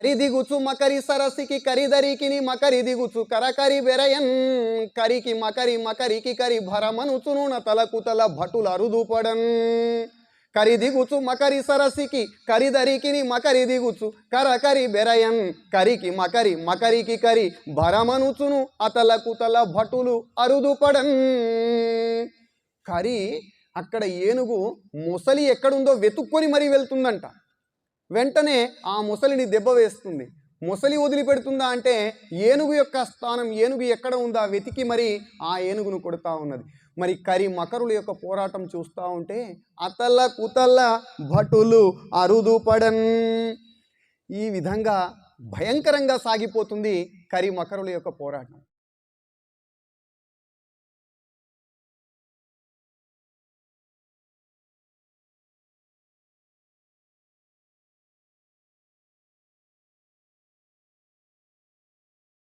కరి దిగుచు మకరి సరసికి కరిదరికిని మకరి దిగుచు కరకరి బెరయన్ కరికి మకరి మకరికి కరి భరమనుచునున తలకుతల భటుల అరుదుపడన్ కరి దిగుచు మకరి సరసికి కరిదరికిని మకరి దిగుచు కరకరి బెరయన్ కరికి మకరి మకరికి కరి భరమనుచును అతలకుతల భటులు అరుదుపడన్. కరి అక్కడ ఏనుగు ముసలి ఎక్కడుందో వెతుక్కొని మరీ వెళ్తుందంట. వెంటనే ఆ ముసలిని దెబ్బ వేస్తుంది. ముసలి వదిలిపెడుతుందా అంటే ఏనుగు యొక్క స్థానం ఏనుగు ఎక్కడ ఉందా వెతికి మరి ఆ ఏనుగును కొడుతూ ఉన్నది. మరి కరి మకరుల యొక్క పోరాటం చూస్తూ ఉంటే అతల్ల కుతల్ల భటులు అరుదుపడన్. ఈ విధంగా భయంకరంగా సాగిపోతుంది కరి మకరుల యొక్క పోరాటం.